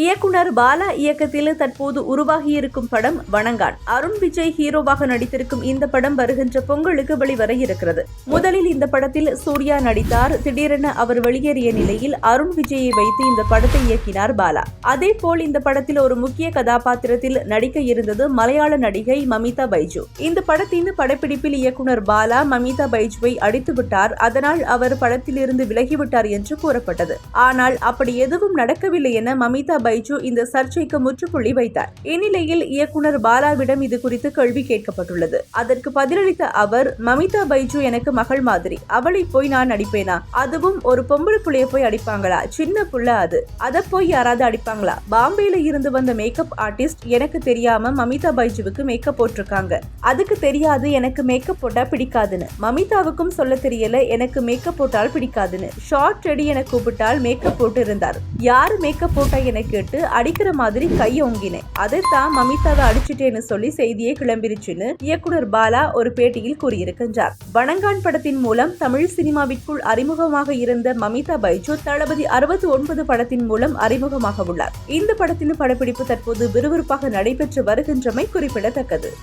இயக்குனர் பாலா இயக்கத்தில் தற்போது உருவாகியிருக்கும் படம் வணங்கான். அருண் விஜய் ஹீரோவாக நடித்திருக்கும் இந்த படம் வருகின்ற பொங்கலுக்கு வெளிவர இருக்கிறது. முதலில் இந்த படத்தில் சூர்யா நடித்தார். திடீரென அவர் வெளியேறிய நிலையில் அருண் விஜயை வைத்து இந்த படத்தை இயக்கினார் பாலா. அதே போல் இந்த படத்தில் ஒரு முக்கிய கதாபாத்திரத்தில் நடிக்க இருந்தது மலையாள நடிகை மமிதா பைஜு. இந்த படத்தின் படப்பிடிப்பில் இயக்குனர் பாலா மமிதா பைஜுவை அடித்துவிட்டார். அதனால் அவர் படத்திலிருந்து விலகிவிட்டார் என்று கூறப்பட்டது. ஆனால் அப்படி எதுவும் நடக்கவில்லை என மமிதா பைஜு இந்த சர்ச்சைக்கு முற்றுப்புள்ளி வைத்தார். இந்நிலையில் இயக்குனர் பாலாவிடம் இது குறித்து கேள்வி கேட்கப்பட்டுள்ளது. அதற்கு பதிலளித்த அவர் மமிதா பைஜு எனக்கு மகள் மாதிரி. அவளை போய் நான் அடிப்பேனா? அதுவும் ஒரு பொம்பளை புள்ளைய போய் அடிப்பாங்களா? சின்ன புள்ள அது. அதை போய் யாராவது அடிப்பாங்களா? பாம்பேல இருந்து வந்த மேக்கப் ஆர்டிஸ்ட் எனக்கு தெரியாம மமிதா பைஜுவுக்கு மேக்கப் போட்டிருக்காங்க. அதுக்கு தெரியாது எனக்கு மேக்கப் போட்டா பிடிக்காதுன்னு. மமிதாவுக்கும் சொல்ல தெரியல எனக்கு மேக்கப் போட்டால் பிடிக்காதுன்னு. ஷார்ட் ரெடி என கூப்பிட்டால் மேக்கப் போட்டு இருந்தார் யார் மேக்கப் போட்டா எனக்கு கேட்டு அடிக்கிற மாதிரி கை அதை அதைத்தான் மமிதாவை அடிச்சிட்டேன்னு சொல்லி செய்தியே கிளம்பிருச்சுன்னு இயக்குனர் பாலா ஒரு பேட்டியில் கூறியிருக்கின்றார். வணங்கான் படத்தின் மூலம் தமிழ் சினிமாவிற்குள் அறிமுகமாக இருந்த மமிதா பைஜு தளபதி அறுபத்தி ஒன்பது படத்தின் மூலம் அறிமுகமாக உள்ளார். இந்த படத்தின் படப்பிடிப்பு தற்போது விறுவிறுப்பாக நடைபெற்று வருகின்றமை குறிப்பிடத்தக்கது.